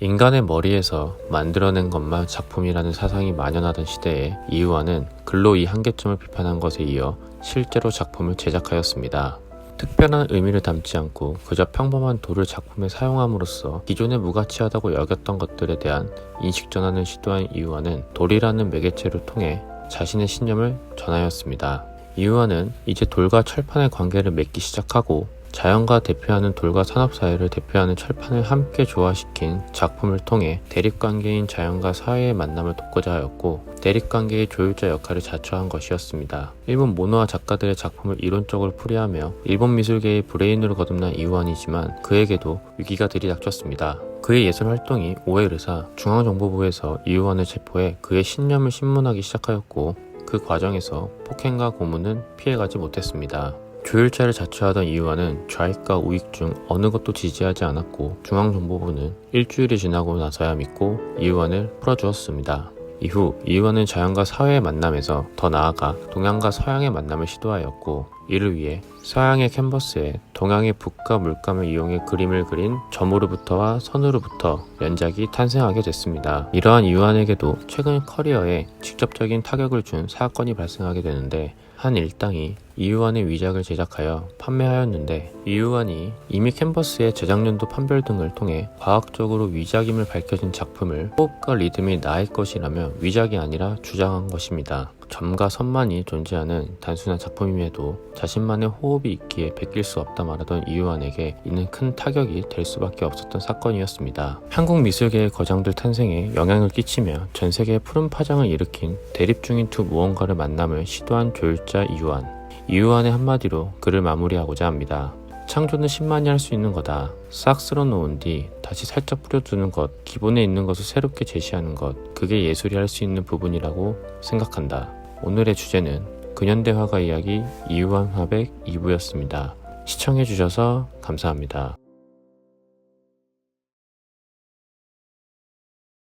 인간의 머리에서 만들어낸 것만 작품이라는 사상이 만연하던 시대에 이유화는 글로 이 한계점을 비판한 것에 이어 실제로 작품을 제작하였습니다. 특별한 의미를 담지 않고 그저 평범한 돌을 작품에 사용함으로써 기존에 무가치하다고 여겼던 것들에 대한 인식 전환을 시도한 이유화는 돌이라는 매개체를 통해 자신의 신념을 전하였습니다. 이유화는 이제 돌과 철판의 관계를 맺기 시작하고 자연과 대표하는 돌과 산업사회를 대표하는 철판을 함께 조화시킨 작품을 통해 대립관계인 자연과 사회의 만남을 돕고자 하였고 대립관계의 조율자 역할을 자처한 것이었습니다. 일본 모노화 작가들의 작품을 이론적으로 풀이하며 일본 미술계의 브레인으로 거듭난 이완이지만 그에게도 위기가 들이닥쳤습니다. 그의 예술 활동이 오해를 사 중앙정보부에서 이우환을 체포해 그의 신념을 신문하기 시작하였고 그 과정에서 폭행과 고문은 피해가지 못했습니다. 조율자를 자처하던 이유와는 좌익과 우익 중 어느 것도 지지하지 않았고 중앙정보부는 일주일이 지나고 나서야 믿고 이유환을 풀어주었습니다. 이후 이유환은 자연과 사회의 만남에서 더 나아가 동양과 서양의 만남을 시도하였고 이를 위해 서양의 캔버스에 동양의 북과 물감을 이용해 그림을 그린 점으로부터와 선으로부터 연작이 탄생하게 됐습니다. 이러한 이유환에게도 최근 커리어에 직접적인 타격을 준 사건이 발생하게 되는데 한 일당이 이유환의 위작을 제작하여 판매하였는데 이유환이 이미 캔버스의 제작년도 판별 등을 통해 과학적으로 위작임을 밝혀진 작품을 호흡과 리듬이 나의 것이라며 위작이 아니라 주장한 것입니다. 점과 선만이 존재하는 단순한 작품임에도 자신만의 호흡이 있기에 베낄 수 없다 말하던 이유환에게 이는 큰 타격이 될 수밖에 없었던 사건이었습니다. 한국 미술계의 거장들 탄생에 영향을 끼치며 전 세계에 푸른 파장을 일으킨 대립 중인 두 무언가를 만남을 시도한 조율자 이유환. 이유환의 한마디로 글을 마무리하고자 합니다. 창조는 신만이 할 수 있는 거다. 싹 쓸어 놓은 뒤 다시 살짝 뿌려두는 것, 기본에 있는 것을 새롭게 제시하는 것, 그게 예술이 할 수 있는 부분이라고 생각한다. 오늘의 주제는 근현대 화가 이야기 이유환 화백 2부였습니다. 시청해주셔서 감사합니다.